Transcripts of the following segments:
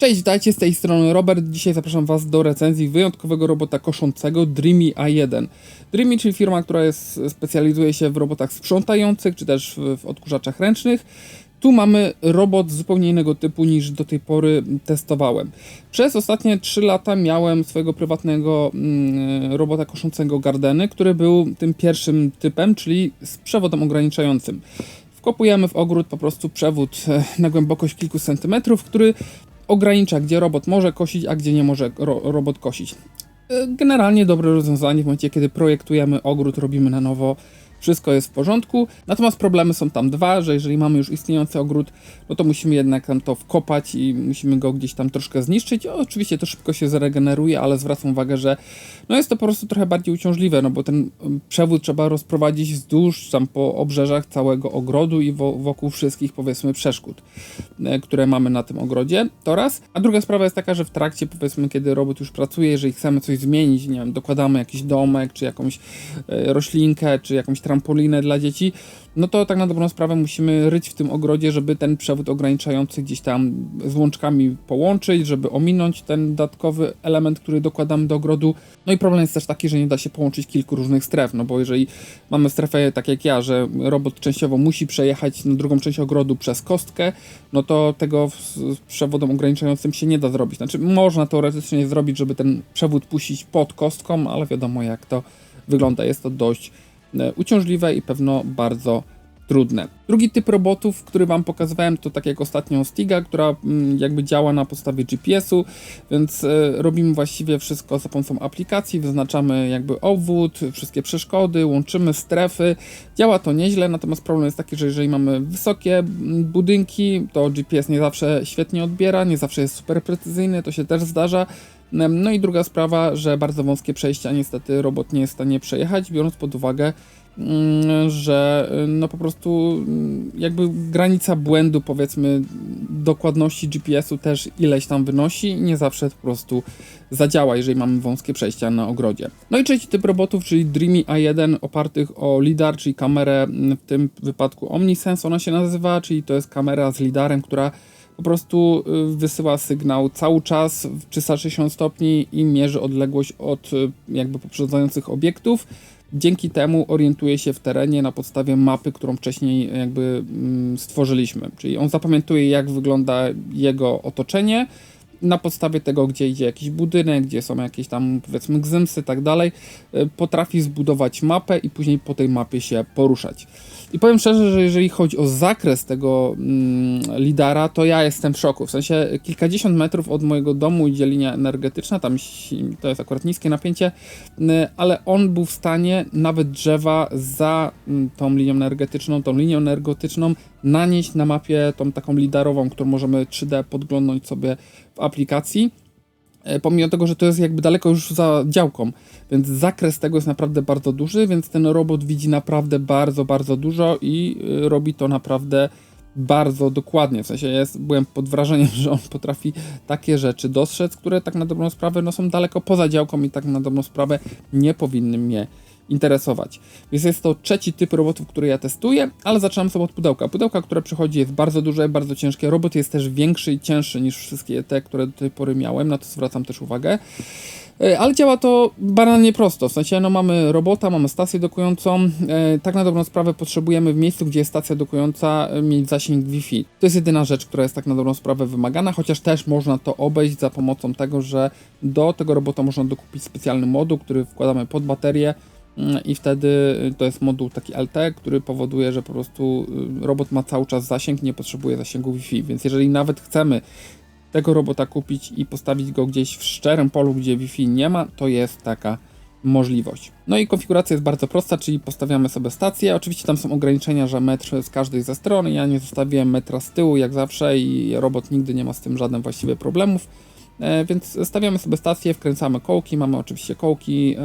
Cześć, witajcie z tej strony Robert. Dzisiaj zapraszam Was do recenzji wyjątkowego robota koszącego Dreamy A1. Dreamy, czyli firma, która jest, specjalizuje się w robotach sprzątających, czy też w, w odkurzaczach ręcznych. Tu mamy robot zupełnie innego typu niż do tej pory testowałem. Przez ostatnie 3 lata miałem swojego prywatnego mm, robota koszącego Gardeny, który był tym pierwszym typem, czyli z przewodem ograniczającym. Wkopujemy w ogród po prostu przewód e, na głębokość kilku centymetrów, który ogranicza, gdzie robot może kosić, a gdzie nie może ro robot kosić. E, Generalnie dobre rozwiązanie w momencie, kiedy projektujemy ogród, robimy na nowo, wszystko jest w porządku. Natomiast problemy są tam dwa, że jeżeli mamy już istniejący ogród, no to musimy jednak tam to wkopać i musimy go gdzieś tam troszkę zniszczyć. Oczywiście to szybko się zregeneruje, ale zwracam uwagę, że no jest to po prostu trochę bardziej uciążliwe, no bo ten mm, przewód trzeba rozprowadzić wzdłuż tam po obrzeżach całego ogrodu i wo wokół wszystkich powiedzmy przeszkód, e, które mamy na tym ogrodzie. To raz. A druga sprawa jest taka, że w trakcie powiedzmy, kiedy robot już pracuje, jeżeli chcemy coś zmienić, nie wiem, dokładamy jakiś domek, czy jakąś e, roślinkę, czy jakąś trampolinę dla dzieci, no to tak na dobrą sprawę musimy ryć w tym ogrodzie, żeby ten przewód ograniczający gdzieś tam z łączkami połączyć, żeby ominąć ten dodatkowy element, który dokładamy do ogrodu. No i problem jest też taki, że nie da się połączyć kilku różnych stref, no bo jeżeli mamy strefę tak jak ja, że robot częściowo musi przejechać na drugą część ogrodu przez kostkę, no to tego z przewodem ograniczającym się nie da zrobić. Znaczy można teoretycznie zrobić, żeby ten przewód puścić pod kostką, ale wiadomo jak to wygląda. Jest to dość uciążliwe i pewno bardzo trudne. Drugi typ robotów, który Wam pokazywałem, to tak jak ostatnio Stiga, która mm, jakby działa na podstawie GPS-u, więc e, robimy właściwie wszystko za pomocą aplikacji, wyznaczamy jakby obwód, wszystkie przeszkody, łączymy strefy. Działa to nieźle, natomiast problem jest taki, że jeżeli mamy wysokie mm, budynki, to GPS nie zawsze świetnie odbiera, nie zawsze jest super precyzyjny, to się też zdarza. No i druga sprawa, że bardzo wąskie przejścia niestety robot nie jest w stanie przejechać, biorąc pod uwagę, mm, że no po prostu mm, jakby granica błędu powiedzmy dokładności GPS-u też ileś tam wynosi nie zawsze po prostu zadziała, jeżeli mamy wąskie przejścia na ogrodzie. No i trzeci typ robotów, czyli Dreamy A1 opartych o LiDAR, czyli kamerę w tym wypadku OmniSense ona się nazywa, czyli to jest kamera z LiDARem, która po prostu y, wysyła sygnał cały czas w 360 stopni i mierzy odległość od y, jakby poprzedzających obiektów. Dzięki temu orientuje się w terenie na podstawie mapy, którą wcześniej jakby mm, stworzyliśmy. Czyli on zapamiętuje jak wygląda jego otoczenie, na podstawie tego, gdzie idzie jakiś budynek, gdzie są jakieś tam powiedzmy gzymsy i tak dalej, y, potrafi zbudować mapę i później po tej mapie się poruszać. I powiem szczerze, że jeżeli chodzi o zakres tego mm, lidara, to ja jestem w szoku. W sensie kilkadziesiąt metrów od mojego domu idzie linia energetyczna, tam to jest akurat niskie napięcie, y, ale on był w stanie nawet drzewa za mm, tą linią energetyczną, tą linią energetyczną nanieść na mapie tą taką lidarową, którą możemy 3D podglądnąć sobie aplikacji. E, Pomimo tego, że to jest jakby daleko już za działką, więc zakres tego jest naprawdę bardzo duży, więc ten robot widzi naprawdę bardzo, bardzo dużo i y, robi to naprawdę bardzo dokładnie. W sensie jest, byłem pod wrażeniem, że on potrafi takie rzeczy dostrzec, które tak na dobrą sprawę no, są daleko poza działką i tak na dobrą sprawę nie powinny mnie interesować. Więc jest to trzeci typ robotów, który ja testuję, ale zaczynam sobie od pudełka. Pudełka, które przychodzi jest bardzo duże, bardzo ciężkie. Robot jest też większy i cięższy niż wszystkie te, które do tej pory miałem, na to zwracam też uwagę. E, Ale działa to banalnie prosto, w sensie no mamy robota, mamy stację dokującą, e, tak na dobrą sprawę potrzebujemy w miejscu, gdzie jest stacja dokująca e, mieć zasięg Wi-Fi. To jest jedyna rzecz, która jest tak na dobrą sprawę wymagana, chociaż też można to obejść za pomocą tego, że do tego robota można dokupić specjalny moduł, który wkładamy pod baterię i wtedy to jest moduł taki LT, który powoduje, że po prostu y, robot ma cały czas zasięg, nie potrzebuje zasięgu Wi-Fi, więc jeżeli nawet chcemy tego robota kupić i postawić go gdzieś w szczerym polu, gdzie Wi-Fi nie ma, to jest taka możliwość. No i konfiguracja jest bardzo prosta, czyli postawiamy sobie stację. Oczywiście tam są ograniczenia, że metr z każdej ze stron. Ja nie zostawiłem metra z tyłu jak zawsze i robot nigdy nie ma z tym żadnych właściwie problemów. E, więc stawiamy sobie stację, wkręcamy kołki, mamy oczywiście kołki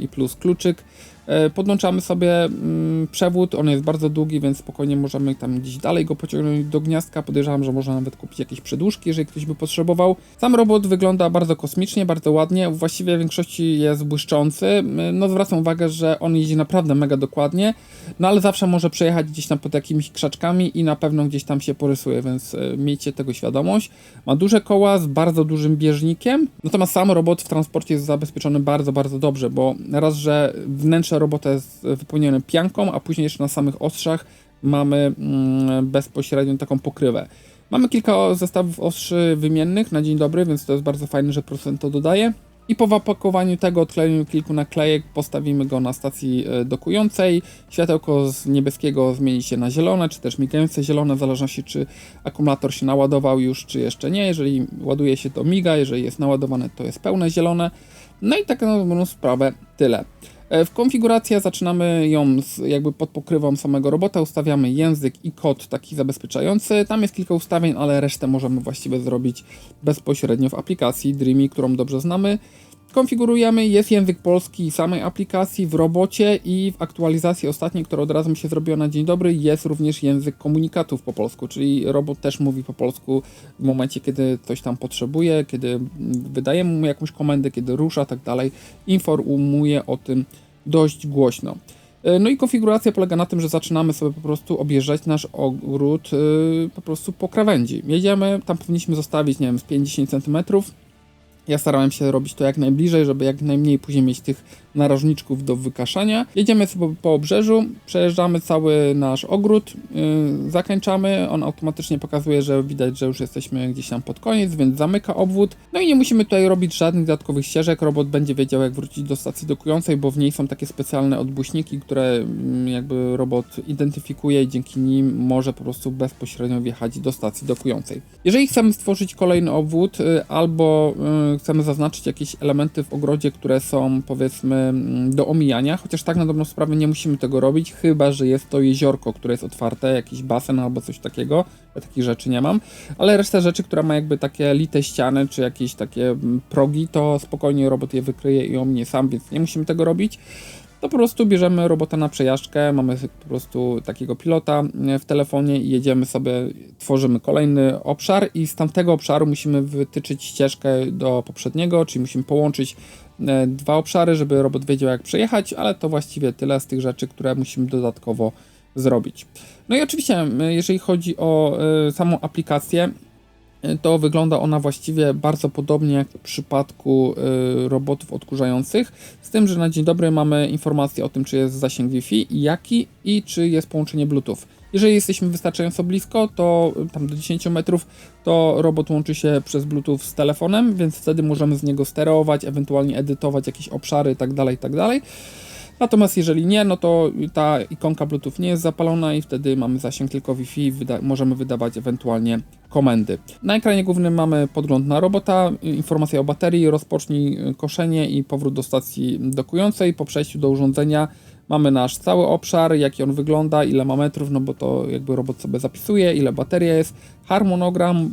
i plus kluczyk. E, Podłączamy sobie mm, przewód, on jest bardzo długi, więc spokojnie możemy tam gdzieś dalej go pociągnąć do gniazdka. Podejrzewam, że można nawet kupić jakieś przedłużki, jeżeli ktoś by potrzebował. Sam robot wygląda bardzo kosmicznie, bardzo ładnie, właściwie w większości jest błyszczący. M, No zwracam uwagę, że on jeździ naprawdę mega dokładnie, no ale zawsze może przejechać gdzieś tam pod jakimiś krzaczkami i na pewno gdzieś tam się porysuje, więc e, miejcie tego świadomość. Ma duże koła z bardzo dużym bieżnikiem, natomiast sam robot w transporcie jest zabezpieczony bardzo, bardzo dobrze, bo raz, że wnętrze robota jest wypełnione pianką, a później jeszcze na samych ostrzach mamy mm, bezpośrednio taką pokrywę. Mamy kilka zestawów ostrzy wymiennych na dzień dobry, więc to jest bardzo fajne, że producent to dodaje. I po zapakowaniu tego odklejemy kilku naklejek, postawimy go na stacji e, dokującej. Światełko z niebieskiego zmieni się na zielone, czy też migające zielone, w zależności czy akumulator się naładował już, czy jeszcze nie. Jeżeli ładuje się to miga, jeżeli jest naładowane to jest pełne zielone. No i tak na dobrą sprawę tyle. E, W konfiguracji zaczynamy ją z, jakby pod pokrywą samego robota, ustawiamy język i kod taki zabezpieczający. Tam jest kilka ustawień, ale resztę możemy właściwie zrobić bezpośrednio w aplikacji Dreamy, którą dobrze znamy. Konfigurujemy, jest język polski samej aplikacji w robocie i w aktualizacji ostatniej, która od razu mi się zrobiła na dzień dobry, jest również język komunikatów po polsku, czyli robot też mówi po polsku w momencie, kiedy coś tam potrzebuje, kiedy wydajemy mu jakąś komendę, kiedy rusza, tak dalej, informuje o tym dość głośno. E, No i konfiguracja polega na tym, że zaczynamy sobie po prostu objeżdżać nasz ogród yy, po prostu po krawędzi. Jedziemy, tam powinniśmy zostawić, nie wiem, z 50 cm. Ja starałem się robić to jak najbliżej, żeby jak najmniej później mieć tych narożniczków do wykaszania. Jedziemy sobie po obrzeżu, przejeżdżamy cały nasz ogród, yy, zakończamy, on automatycznie pokazuje, że widać, że już jesteśmy gdzieś tam pod koniec, więc zamyka obwód. No i nie musimy tutaj robić żadnych dodatkowych ścieżek, robot będzie wiedział jak wrócić do stacji dokującej, bo w niej są takie specjalne odbuśniki, które mm, jakby robot identyfikuje i dzięki nim może po prostu bezpośrednio wjechać do stacji dokującej. Jeżeli chcemy stworzyć kolejny obwód y, albo y, chcemy zaznaczyć jakieś elementy w ogrodzie, które są powiedzmy do omijania, chociaż tak na dobrą sprawę nie musimy tego robić, chyba że jest to jeziorko, które jest otwarte, jakiś basen albo coś takiego. Ja takich rzeczy nie mam, ale reszta rzeczy, która ma jakby takie lite ściany czy jakieś takie progi, to spokojnie robot je wykryje i ominie sam, więc nie musimy tego robić to po prostu bierzemy robota na przejażdżkę, mamy po prostu takiego pilota e, w telefonie i jedziemy sobie, tworzymy kolejny obszar i z tamtego obszaru musimy wytyczyć ścieżkę do poprzedniego, czyli musimy połączyć dwa obszary, żeby robot wiedział jak przejechać, ale to właściwie tyle z tych rzeczy, które musimy dodatkowo zrobić. No i oczywiście, e, jeżeli chodzi o e, samą aplikację, e, to wygląda ona właściwie bardzo podobnie jak w przypadku e, robotów odkurzających, z tym, że na dzień dobry mamy informację o tym, czy jest zasięg Wi-Fi, jaki i czy jest połączenie Bluetooth. Jeżeli jesteśmy wystarczająco blisko, to y, tam do 10 metrów, to robot łączy się przez Bluetooth z telefonem, więc wtedy możemy z niego sterować, ewentualnie edytować jakieś obszary itd., itd. Natomiast jeżeli nie, no to ta ikonka Bluetooth nie jest zapalona i wtedy mamy zasięg tylko Wi-Fi, wyda możemy wydawać ewentualnie komendy. Na ekranie głównym mamy podgląd na robota, informacja o baterii, rozpocznij y, koszenie i powrót do stacji dokującej. Po przejściu do urządzenia mamy nasz cały obszar, jaki on wygląda, ile ma metrów, no bo to jakby robot sobie zapisuje, ile bateria jest, harmonogram,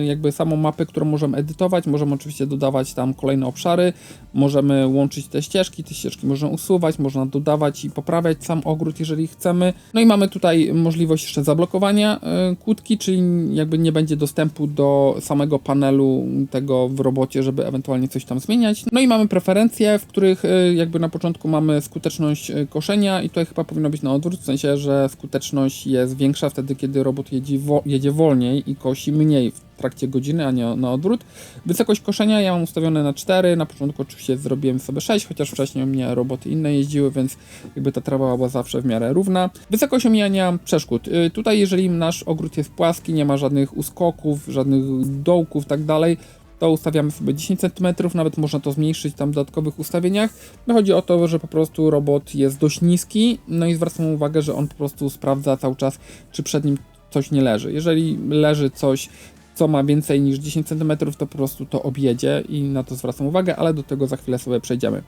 y, jakby samą mapę, którą możemy edytować, możemy oczywiście dodawać tam kolejne obszary, możemy łączyć te ścieżki, te ścieżki można usuwać, można dodawać i poprawiać sam ogród, jeżeli chcemy. No i mamy tutaj możliwość jeszcze zablokowania y, kłódki, czyli jakby nie będzie dostępu do samego panelu tego w robocie, żeby ewentualnie coś tam zmieniać. No i mamy preferencje, w których y, jakby na początku mamy skuteczność koszenia i tutaj chyba powinno być na odwrót, w sensie, że skuteczność jest większa wtedy, kiedy robot jedzie, wo- jedzie wolniej i kosi mniej w trakcie godziny, a nie na odwrót. Wysokość koszenia ja mam ustawione na 4, na początku oczywiście zrobiłem sobie 6, chociaż wcześniej u mnie roboty inne jeździły, więc jakby ta trawa była zawsze w miarę równa. Wysokość omijania przeszkód. Y, Tutaj jeżeli nasz ogród jest płaski, nie ma żadnych uskoków, żadnych dołków, tak dalej, to ustawiamy sobie 10 cm, nawet można to zmniejszyć tam w dodatkowych ustawieniach. No chodzi o to, że po prostu robot jest dość niski, no i zwracam uwagę, że on po prostu sprawdza cały czas, czy przed nim coś nie leży. Jeżeli leży coś, co ma więcej niż 10 cm, to po prostu to objedzie i na to zwracam uwagę, ale do tego za chwilę sobie przejdziemy.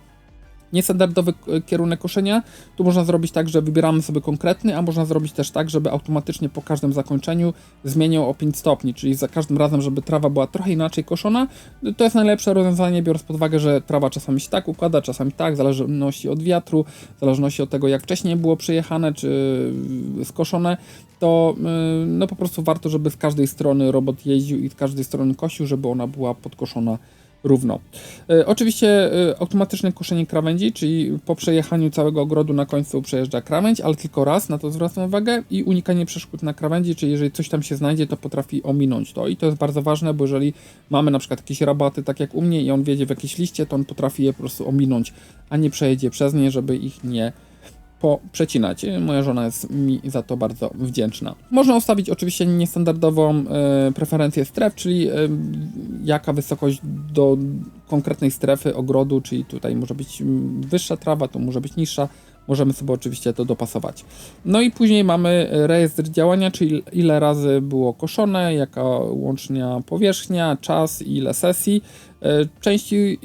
Niestandardowy k- kierunek koszenia, tu można zrobić tak, że wybieramy sobie konkretny, a można zrobić też tak, żeby automatycznie po każdym zakończeniu zmieniał o 5 stopni, czyli za każdym razem, żeby trawa była trochę inaczej koszona. To jest najlepsze rozwiązanie, biorąc pod uwagę, że trawa czasami się tak układa, czasami tak, w zależności od wiatru, w zależności od tego, jak wcześniej było przejechane czy skoszone, to yy, no po prostu warto, żeby z każdej strony robot jeździł i z każdej strony kosił, żeby ona była podkoszona równo. E, oczywiście e, automatyczne koszenie krawędzi, czyli po przejechaniu całego ogrodu na końcu przejeżdża krawędź, ale tylko raz, na to zwracam uwagę i unikanie przeszkód na krawędzi, czyli jeżeli coś tam się znajdzie, to potrafi ominąć to i to jest bardzo ważne, bo jeżeli mamy na przykład jakieś rabaty, tak jak u mnie i on wiedzie w jakieś liście, to on potrafi je po prostu ominąć, a nie przejedzie przez nie, żeby ich nie poprzecinać. Moja żona jest mi za to bardzo wdzięczna. Można ustawić oczywiście niestandardową e, preferencję stref, czyli e, jaka wysokość do konkretnej strefy ogrodu, czyli tutaj może być mm, wyższa trawa, tu może być niższa. Możemy sobie oczywiście to dopasować. No i później mamy rejestr działania, czyli ile razy było koszone, jaka łącznia powierzchnia, czas ile sesji, e, części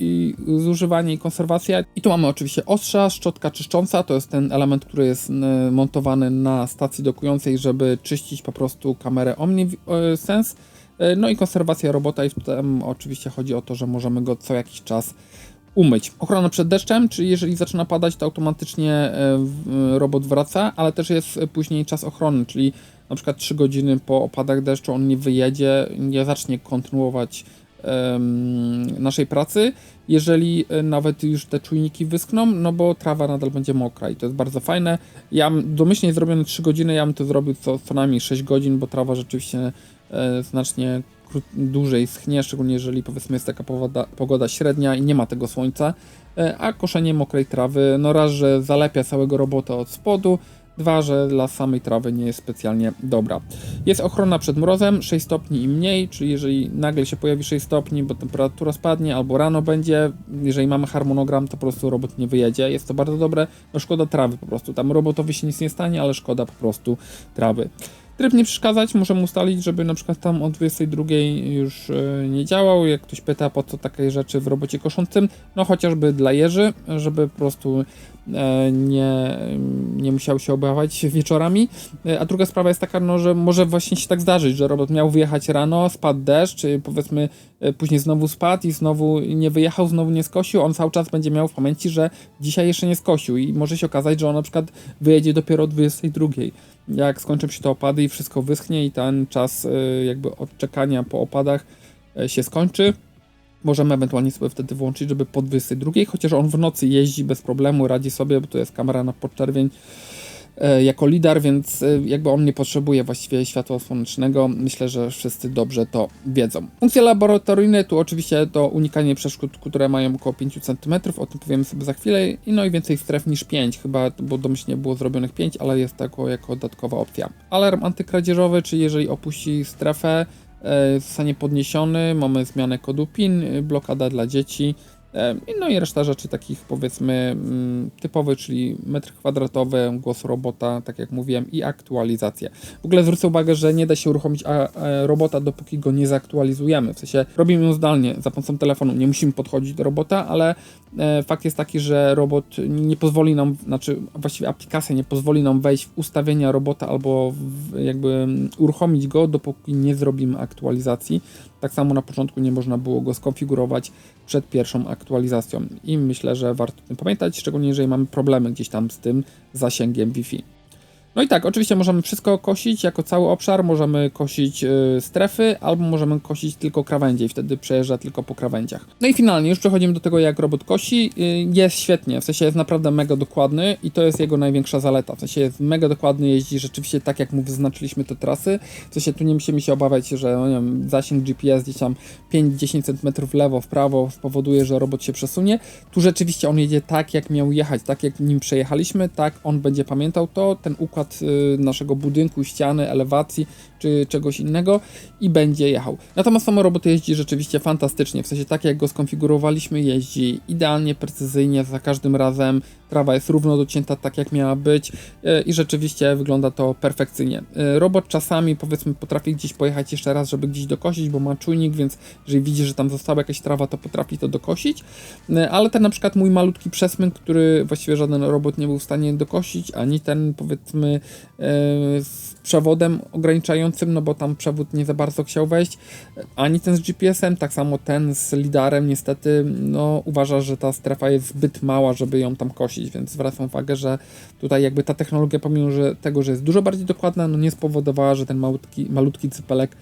zużywanie i konserwacja. I tu mamy oczywiście ostrza, szczotka czyszcząca, to jest ten element, który jest e, montowany na stacji dokującej, żeby czyścić po prostu kamerę OmniSense. E, No i konserwacja robota i tam oczywiście chodzi o to, że możemy go co jakiś czas umyć. Ochrona przed deszczem, czyli jeżeli zaczyna padać, to automatycznie e, w- robot wraca, ale też jest później czas ochrony, czyli na przykład 3 godziny po opadach deszczu on nie wyjedzie, nie zacznie kontynuować naszej pracy, jeżeli e, nawet już te czujniki wyschną, no bo trawa nadal będzie mokra i to jest bardzo fajne. Ja domyślnie zrobione 3 godziny, ja bym to zrobił co, co najmniej 6 godzin, bo trawa rzeczywiście e, znacznie kró- dłużej schnie, szczególnie jeżeli powiedzmy jest taka pogoda, pogoda średnia i nie ma tego słońca, e, a koszenie mokrej trawy, no raz, że zalepia całego robota od spodu, dwa, że dla samej trawy nie jest specjalnie dobra. Jest ochrona przed mrozem, 6 stopni i mniej, czyli jeżeli nagle się pojawi 6 stopni, bo temperatura spadnie, albo rano będzie, jeżeli mamy harmonogram, to po prostu robot nie wyjedzie, jest to bardzo dobre, no szkoda trawy po prostu, tam robotowi się nic nie stanie, ale szkoda po prostu trawy. Tryb nie przeszkadzać, możemy ustalić, żeby na przykład tam o 22 już e, nie działał. Jak ktoś pyta, po co takie rzeczy w robocie koszącym, no chociażby dla jeży, żeby po prostu e, nie, nie musiał się obawiać wieczorami. E, A druga sprawa jest taka, no, że może właśnie się tak zdarzyć, że robot miał wyjechać rano, spadł deszcz, powiedzmy później znowu spadł i znowu nie wyjechał, znowu nie skosił. On cały czas będzie miał w pamięci, że dzisiaj jeszcze nie skosił i może się okazać, że on na przykład wyjedzie dopiero o 22 jak skończą się te opady i wszystko wyschnie i ten czas y, jakby odczekania po opadach y, się skończy, możemy ewentualnie sobie wtedy włączyć, żeby po 22, chociaż on w nocy jeździ bez problemu, radzi sobie, bo to jest kamera na podczerwień e, jako lidar, więc e, jakby on nie potrzebuje właściwie światła słonecznego. Myślę, że wszyscy dobrze to wiedzą. Funkcje laboratoryjne, tu oczywiście to unikanie przeszkód, które mają około 5 cm, o tym powiemy sobie za chwilę, i no i więcej stref niż 5, chyba, bo domyślnie było zrobionych 5, ale jest tako jako dodatkowa opcja. Alarm antykradzieżowy, czyli jeżeli opuści strefę, e, zostanie podniesiony, mamy zmianę kodu PIN, blokada dla dzieci, e, no i reszta rzeczy takich powiedzmy mm, typowych, czyli metr kwadratowy, głos robota, tak jak mówiłem, i aktualizacje. W ogóle zwrócę uwagę, że nie da się uruchomić a, robota, dopóki go nie zaktualizujemy. W sensie robimy ją zdalnie za pomocą telefonu, nie musimy podchodzić do robota, ale e, fakt jest taki, że robot nie pozwoli nam, znaczy właściwie aplikacja nie pozwoli nam wejść w ustawienia robota albo jakby mm, uruchomić go, dopóki nie zrobimy aktualizacji. Tak samo na początku nie można było go skonfigurować przed pierwszą aktualizacją i myślę, że warto o tym pamiętać, szczególnie jeżeli mamy problemy gdzieś tam z tym zasięgiem Wi-Fi. No i tak, oczywiście możemy wszystko kosić jako cały obszar, możemy kosić y, strefy, albo możemy kosić tylko krawędzie i wtedy przejeżdża tylko po krawędziach. No i finalnie już przechodzimy do tego, jak robot kosi. Y, jest świetnie, w sensie jest naprawdę mega dokładny i to jest jego największa zaleta. W sensie jest mega dokładny, jeździ rzeczywiście tak, jak mu wyznaczyliśmy te trasy. W sensie tu nie musimy się obawiać, że no, nie wiem, zasięg GPS gdzieś tam 5-10 cm w lewo, w prawo spowoduje, że robot się przesunie. Tu rzeczywiście on jedzie tak, jak miał jechać, tak jak nim przejechaliśmy, tak on będzie pamiętał to, ten układ układ y, naszego budynku, ściany, elewacji czy czegoś innego i będzie jechał. Natomiast samo robot jeździ rzeczywiście fantastycznie, w sensie tak jak go skonfigurowaliśmy, jeździ idealnie, precyzyjnie, za każdym razem trawa jest równo docięta tak jak miała być y, i rzeczywiście wygląda to perfekcyjnie. Y, robot czasami powiedzmy potrafi gdzieś pojechać jeszcze raz, żeby gdzieś dokosić, bo ma czujnik, więc jeżeli widzi, że tam została jakaś trawa, to potrafi to dokosić, y, ale ten na przykład mój malutki przesmyk, który właściwie żaden robot nie był w stanie dokosić, ani ten powiedzmy z przewodem ograniczającym, no bo tam przewód nie za bardzo chciał wejść, ani ten z GPS-em, tak samo ten z lidarem niestety, no uważa, że ta strefa jest zbyt mała, żeby ją tam kosić, więc zwracam uwagę, że tutaj jakby ta technologia, pomimo że tego, że jest dużo bardziej dokładna, no nie spowodowała, że ten malutki, malutki cypelek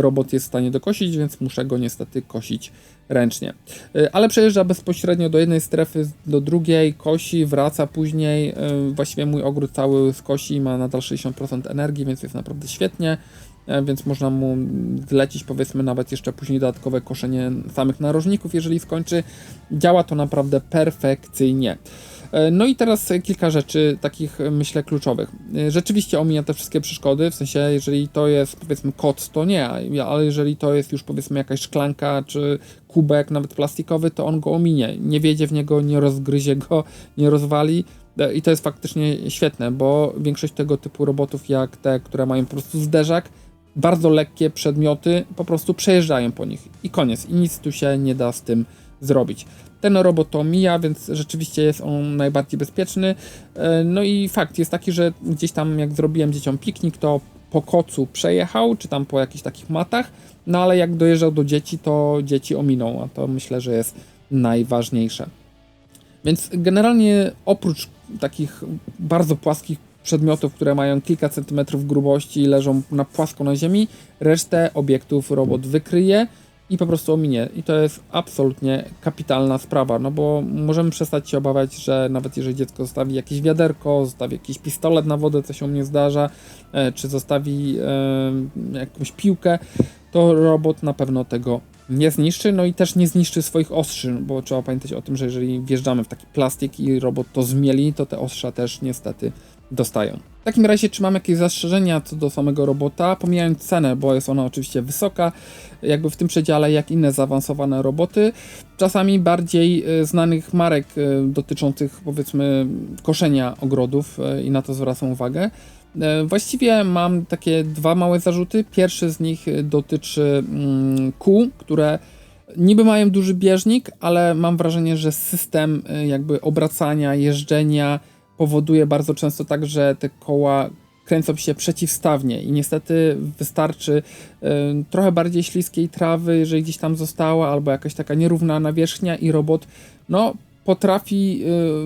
robot jest w stanie dokosić, więc muszę go niestety kosić ręcznie. Y, ale przejeżdża bezpośrednio do jednej strefy, do drugiej, kosi, wraca później. Y, właściwie mój ogród cały z kosi ma nadal 60% energii, więc jest naprawdę świetnie. Y, więc można mu zlecić powiedzmy nawet jeszcze później dodatkowe koszenie samych narożników, jeżeli skończy. Działa to naprawdę perfekcyjnie. E, no i teraz kilka rzeczy takich e, myślę kluczowych. E, rzeczywiście omija te wszystkie przeszkody, w sensie jeżeli to jest powiedzmy kot, to nie, ale jeżeli to jest już powiedzmy jakaś szklanka czy kubek nawet plastikowy, to on go ominie. Nie wiedzie w niego, nie rozgryzie go, nie rozwali. I to jest faktycznie świetne, bo większość tego typu robotów, jak te, które mają po prostu zderzak, bardzo lekkie przedmioty po prostu przejeżdżają po nich i koniec. I nic tu się nie da z tym zrobić. Ten robot to mija, więc rzeczywiście jest on najbardziej bezpieczny. E, no i fakt jest taki, że gdzieś tam jak zrobiłem dzieciom piknik, to po kocu przejechał, czy tam po jakichś takich matach, no ale jak dojeżdżał do dzieci, to dzieci ominął, a to myślę, że jest najważniejsze. Więc generalnie oprócz takich bardzo płaskich przedmiotów, które mają kilka centymetrów grubości i leżą na płasko na ziemi, resztę obiektów robot wykryje i po prostu ominie. I to jest absolutnie kapitalna sprawa, no bo możemy przestać się obawiać, że nawet jeżeli dziecko zostawi jakieś wiaderko, zostawi jakiś pistolet na wodę, co się u mnie zdarza, e, czy zostawi e, jakąś piłkę, to robot na pewno tego nie zniszczy, no i też nie zniszczy swoich ostrzy, bo trzeba pamiętać o tym, że jeżeli wjeżdżamy w taki plastik i robot to zmieli, to te ostrza też niestety dostają. W takim razie, czy mam jakieś zastrzeżenia co do samego robota, pomijając cenę, bo jest ona oczywiście wysoka, jakby w tym przedziale jak inne zaawansowane roboty, czasami bardziej e, znanych marek e, dotyczących powiedzmy koszenia ogrodów e, i na to zwracam uwagę. Właściwie mam takie dwa małe zarzuty. Pierwszy z nich dotyczy mm, kół, które niby mają duży bieżnik, ale mam wrażenie, że system jakby obracania, jeżdżenia, powoduje bardzo często tak, że te koła kręcą się przeciwstawnie i niestety wystarczy y, trochę bardziej śliskiej trawy, jeżeli gdzieś tam została, albo jakaś taka nierówna nawierzchnia i robot no potrafi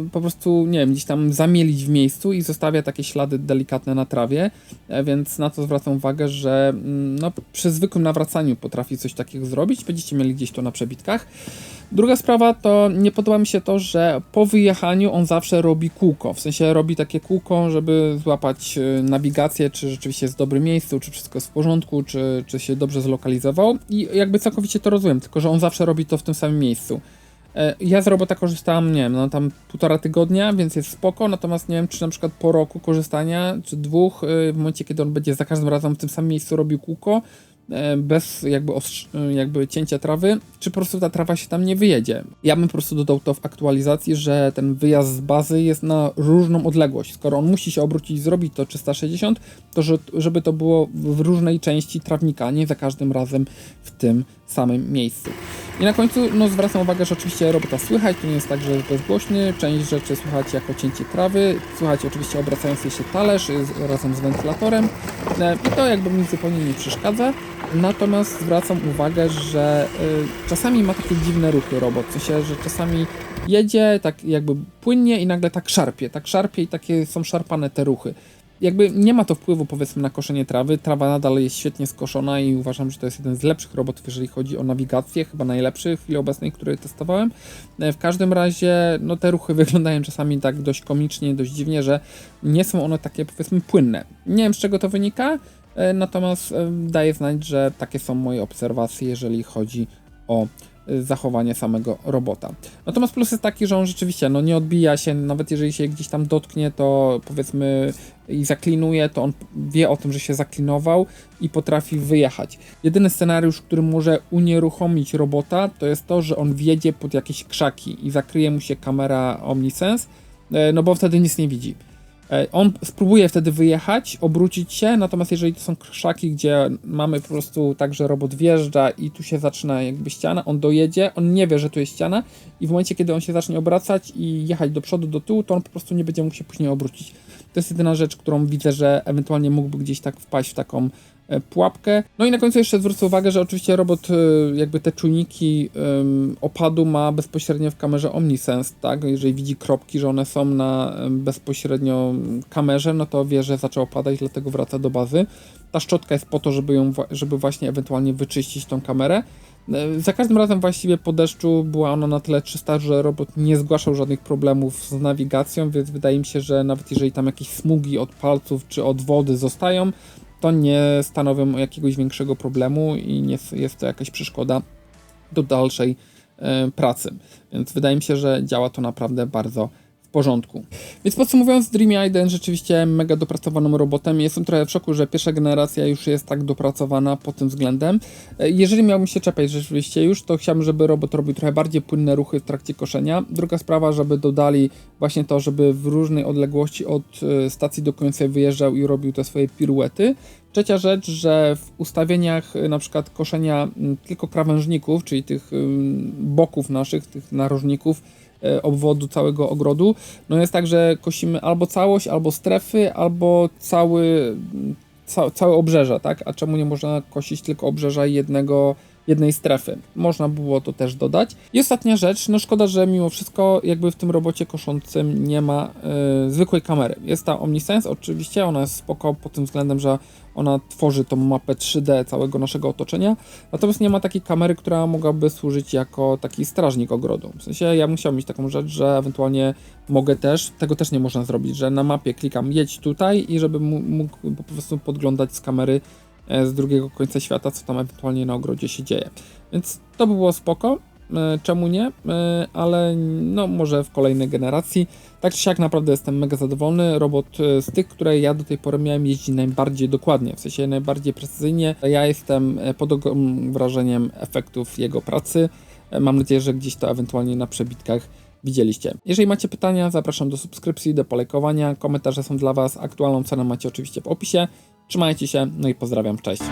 y, po prostu, nie wiem, gdzieś tam zamielić w miejscu i zostawia takie ślady delikatne na trawie, e, więc na to zwracam uwagę, że mm, no, przy zwykłym nawracaniu potrafi coś takiego zrobić, będziecie mieli gdzieś to na przebitkach. Druga sprawa to nie podoba mi się to, że po wyjechaniu on zawsze robi kółko, w sensie robi takie kółko, żeby złapać y, nawigację, czy rzeczywiście jest w dobrym miejscu, czy wszystko jest w porządku, czy, czy się dobrze zlokalizował i jakby całkowicie to rozumiem, tylko że on zawsze robi to w tym samym miejscu. E, ja z robota korzystałem, nie wiem, no tam półtora tygodnia, więc jest spoko, natomiast nie wiem, czy na przykład po roku korzystania, czy dwóch, e, w momencie, kiedy on będzie za każdym razem w tym samym miejscu robił kółko, bez jakby, jakby cięcia trawy, czy po prostu ta trawa się tam nie wyjedzie. Ja bym po prostu dodał to w aktualizacji, że ten wyjazd z bazy jest na różną odległość. Skoro on musi się obrócić i zrobić to 360, to że, żeby to było w różnej części trawnika, nie za każdym razem w tym samym miejscu. I na końcu no, zwracam uwagę, że oczywiście robota słychać, to nie jest tak, że jest bezgłośny, część rzeczy słychać jako cięcie trawy, słychać oczywiście obracający się talerz razem z wentylatorem e, i to jakby mi zupełnie nie przeszkadza, natomiast zwracam uwagę, że y, czasami ma takie dziwne ruchy robot, sensie, że czasami jedzie tak jakby płynnie i nagle tak szarpie, tak szarpie i takie są szarpane te ruchy jakby nie ma to wpływu powiedzmy na koszenie trawy. Trawa nadal jest świetnie skoszona i uważam, że to jest jeden z lepszych robotów, jeżeli chodzi o nawigację, chyba najlepszy w chwili obecnej, który testowałem. E, w każdym razie, no te ruchy wyglądają czasami tak dość komicznie, dość dziwnie, że nie są one takie powiedzmy płynne. Nie wiem z czego to wynika, natomiast e, daję znać, że takie są moje obserwacje, jeżeli chodzi o y, zachowanie samego robota. Natomiast plus jest taki, że on rzeczywiście no, nie odbija się, nawet jeżeli się gdzieś tam dotknie, to powiedzmy i zaklinuje, to on wie o tym, że się zaklinował i potrafi wyjechać. Jedyny scenariusz, który może unieruchomić robota, to jest to, że on wjedzie pod jakieś krzaki i zakryje mu się kamera OmniSense, e, no bo wtedy nic nie widzi. E, On spróbuje wtedy wyjechać, obrócić się, natomiast jeżeli to są krzaki, gdzie mamy po prostu tak, że robot wjeżdża i tu się zaczyna jakby ściana, on dojedzie, on nie wie, że tu jest ściana i w momencie, kiedy on się zacznie obracać i jechać do przodu, do tyłu, to on po prostu nie będzie mógł się później obrócić. To jest jedyna rzecz, którą widzę, że ewentualnie mógłby gdzieś tak wpaść w taką pułapkę. No i na końcu jeszcze zwrócę uwagę, że oczywiście robot, e, jakby te czujniki opadu ma bezpośrednio w kamerze OmniSense, tak? Jeżeli widzi kropki, że one są na bezpośrednio kamerze, no to wie, że zaczął opadać, dlatego wraca do bazy. Ta szczotka jest po to, żeby ją, żeby właśnie ewentualnie wyczyścić tą kamerę. E, Za każdym razem właściwie po deszczu była ona na tyle czysta, że robot nie zgłaszał żadnych problemów z nawigacją, więc wydaje mi się, że nawet jeżeli tam jakieś smugi od palców czy od wody zostają, to nie stanowią jakiegoś większego problemu i nie jest to jakaś przeszkoda do dalszej e, pracy. Więc wydaje mi się, że działa to naprawdę bardzo porządku. Więc podsumowując, Dreamy 1 rzeczywiście mega dopracowanym robotem. Jestem trochę w szoku, że pierwsza generacja już jest tak dopracowana pod tym względem. E, Jeżeli miałbym się czepiać rzeczywiście już, to chciałbym, żeby robot robił trochę bardziej płynne ruchy w trakcie koszenia. Druga sprawa, żeby dodali właśnie to, żeby w różnej odległości od e, stacji do końca wyjeżdżał i robił te swoje piruety. Trzecia rzecz, że w ustawieniach y, na przykład koszenia tylko krawężników, czyli tych boków naszych, tych narożników e, obwodu całego ogrodu, no jest tak, że kosimy albo całość, albo strefy, albo cały, ca, całe obrzeża, tak? A czemu nie można kosić tylko obrzeża jednego jednej strefy. Można było to też dodać. I ostatnia rzecz, no szkoda, że mimo wszystko jakby w tym robocie koszącym nie ma y, zwykłej kamery. Jest ta OmniSense, oczywiście, ona jest spoko pod tym względem, że ona tworzy tą mapę 3D całego naszego otoczenia, natomiast nie ma takiej kamery, która mogłaby służyć jako taki strażnik ogrodu. W sensie ja musiał mieć taką rzecz, że ewentualnie mogę też, tego też nie można zrobić, że na mapie klikam jedź tutaj i żeby mógł po prostu podglądać z kamery z drugiego końca świata, co tam ewentualnie na ogrodzie się dzieje. Więc to by było spoko, e, czemu nie, E, ale no może w kolejnej generacji. Tak czy siak naprawdę jestem mega zadowolony. Robot e, z tych, które ja do tej pory miałem jeździ najbardziej dokładnie, w sensie najbardziej precyzyjnie. Ja jestem e, pod wrażeniem efektów jego pracy. E, Mam nadzieję, że gdzieś to ewentualnie na przebitkach widzieliście. Jeżeli macie pytania, zapraszam do subskrypcji, do polejkowania. Komentarze są dla Was. Aktualną cenę macie oczywiście w opisie. Trzymajcie się, no i pozdrawiam, cześć.